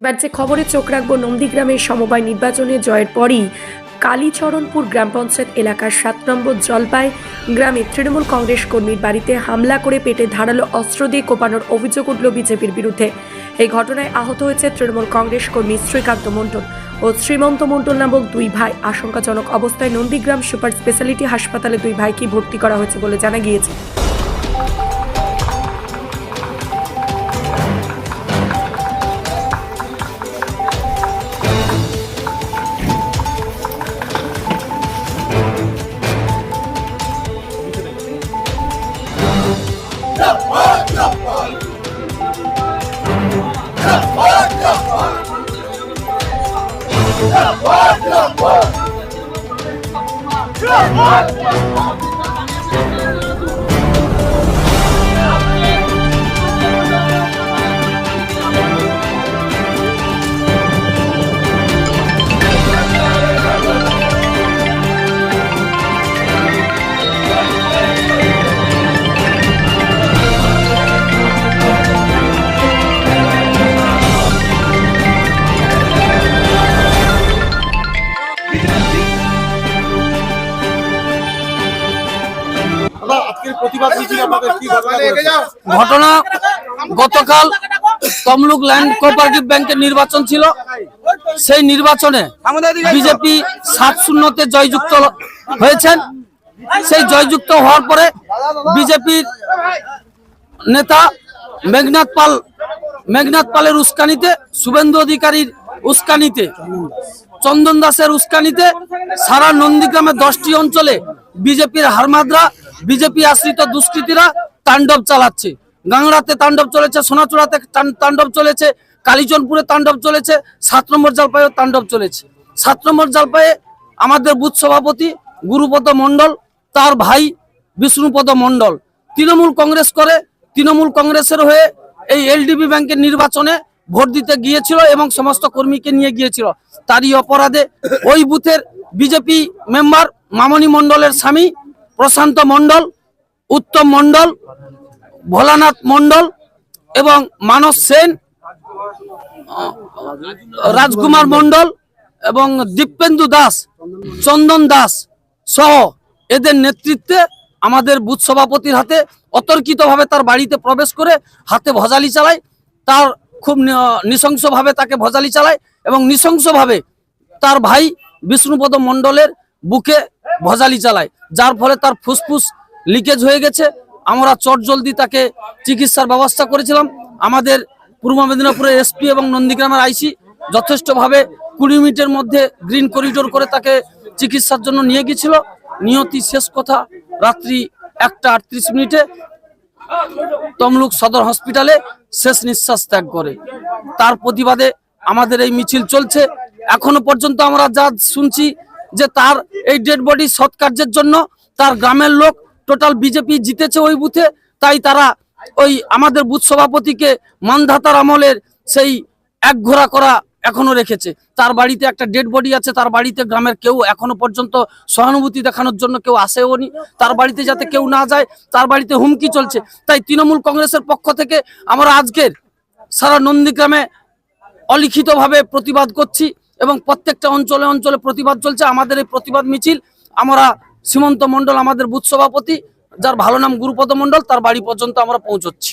এবার যে খবরে চোখ রাখব নন্দীগ্রামের সমবায় নির্বাচনে জয়ের পরই কালীচরণপুর গ্রাম পঞ্চায়েত এলাকার সাত নম্বর জলপাই গ্রামে তৃণমূল কংগ্রেস কর্মীর বাড়িতে হামলা করে পেটে ধারালো অস্ত্র দিয়ে কোপানোর অভিযোগ উঠল বিজেপির বিরুদ্ধে। এই ঘটনায় আহত হয়েছে তৃণমূল কংগ্রেস কর্মী শ্রীকান্ত মণ্ডল ও শ্রীমন্ত মণ্ডল নামক দুই ভাই। আশঙ্কাজনক অবস্থায় নন্দীগ্রাম সুপার স্পেশালিটি হাসপাতালে দুই ভাইকে ভর্তি করা হয়েছে বলে জানা গিয়েছে। Cala a boca! দাদা আজকের প্রতিবাদ মিছিল আপনাদের কি ঘটনা গতকাল তমলুক ল্যান্ড কোঅপারেটিভ ব্যাংকের নির্বাচন ছিল। সেই নির্বাচনে বিজেপি সাত শূন্যতে জয়যুক্ত হয়েছেন। সেই জয়যুক্ত হওয়ার পরে বিজেপির নেতা মেঘনাথ পাল মেঘনাথ পালের উস্কানিতে শুভেন্দু অধিকারীর উস্কানিতে চন্দন দাসের উস্কানিতে সারা নন্দীগ্রামের দশটি অঞ্চলে বিজেপির হারমাদরা বিজেপি আশ্রিত দুষ্কৃতীরা তাণ্ডব চালাচ্ছে। গাংড়াতে তাণ্ডব চলেছে, সোনাচূড়াতে তাণ্ডব চলেছে কালীচনপুরে তাণ্ডব চলেছে, সাত নম্বর জলপাইয়েও তাণ্ডব চলেছে। সাত নম্বর জলপাইয়ে আমাদের বুথ সভাপতি গুরুপদ মণ্ডল, তার ভাই বিষ্ণুপদ মণ্ডল। তৃণমূল কংগ্রেস করে, তৃণমূল কংগ্রেসের হয়ে এই এলডিবি ব্যাংকের নির্বাচনে ভোট দিতে গিয়েছিল এবং সমস্ত কর্মীকে নিয়ে গিয়েছিল। তারই অপরাধে ওই বুথের বিজেপি মেম্বার মামনি মণ্ডলের স্বামী প্রশান্ত মণ্ডল, উত্তম মণ্ডল, ভোলানাথ মণ্ডল এবং মানস সেন রাজকুমার মণ্ডল এবং দীপেন্দু দাস, চন্দন দাস সহ এদের নেতৃত্বে আমাদের বুথ সভাপতির হাতে অতর্কিতভাবে তার বাড়িতে প্রবেশ করে হাতে ভজালি চালায়। তার খুব নৃশংসভাবে তাকে ভজালি চালায় এবং নৃশংসভাবে তার ভাই বিষ্ণুপদ মণ্ডলের বুকে ভজালি চালায়, যার ফলে তার ফুসফুস লিকেজ হয়ে গেছে। আমরা চট জলদি তাকে চিকিৎসার ব্যবস্থা করেছিলাম। আমাদের পূর্ব মেদিনীপুরের এসপি এবং নন্দীগ্রামের আইসি যথেষ্টভাবে কুড়ি মিনিটের মধ্যে গ্রিন করিডোর করে তাকে চিকিৎসার জন্য নিয়ে গিয়েছিল। নিয়তি শেষ কথা, রাত্রি একটা আটত্রিশ মিনিটে তমলুক সদর হসপিটালে শেষ নিঃশ্বাস ত্যাগ করে। তার প্রতিবাদে আমাদের এই মিছিল চলছে। এখনও পর্যন্ত আমরা যা শুনছি যে তার এই ডেড বডি সৎকার্যের জন্য তার গ্রামের লোক টোটাল বিজেপি জিতেছে ওই বুথে, তাই তারা ওই আমাদের বুথ সভাপতিকে মানধাতার আমলের সেই এক ঘোরা করা এখনও রেখেছে। তার বাড়িতে একটা ডেড বডি আছে, তার বাড়িতে গ্রামের কেউ এখনও পর্যন্ত সহানুভূতি দেখানোর জন্য কেউ আসেও নি। তার বাড়িতে যাতে কেউ না যায়, তার বাড়িতে হুমকি চলছে। তাই তৃণমূল কংগ্রেসের পক্ষ থেকে আমরা আজকের সারা নন্দীগ্রামে অলিখিতভাবে প্রতিবাদ করছি। এবং প্রত্যেকটা অঞ্চলে অঞ্চলে প্রতিবাদ চলছে। আমাদের এই প্রতিবাদ মিছিল, আমরা সীমন্ত মন্ডল আমাদের বুথ সভাপতি, যার ভালো নাম গুরুপদ মন্ডল তার বাড়ি পর্যন্ত আমরা পৌঁছচ্ছি।